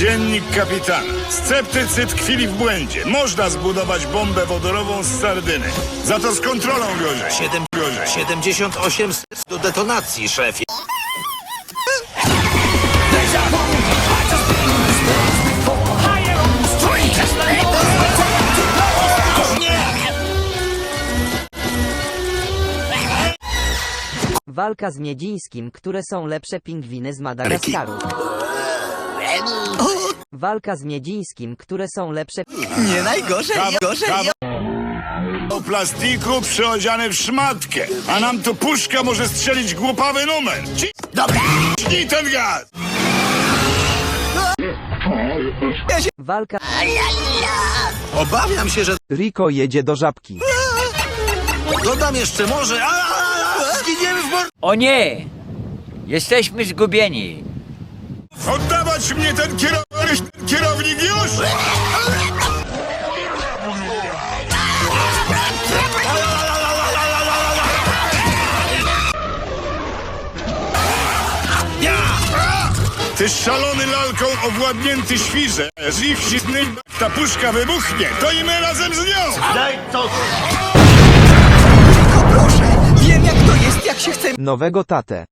Dziennik kapitana. Sceptycy tkwili w błędzie. Można zbudować bombę wodorową z sardyny. Za to z kontrolą gorzej. Siedem, Gorzej. 78 do detonacji, szefie. Walka z Miedzińskim, które są lepsze pingwiny z Madagaskaru. Walka z Miedzińskim, które są lepsze... Nie najgorzej, Kawa- gorzej. kawa- O plastiku przyodziany w szmatkę. A nam tu puszka może strzelić głupawy numer. Ci... Dobra. Ci ten gaz! Walka... Obawiam się, że Rico jedzie do żabki. dodam jeszcze może... A, a, a, zginiemy w mor... O nie! Jesteśmy zgubieni. Oddawać mnie ten kierownik, ten kierownik już! Ty szalony lalką owładnięty świrze. Jeśli wcisnąć ta puszka wybuchnie, to i my razem z nią! Proszę, wiem jak to jest, jak się chce Nowego tatę.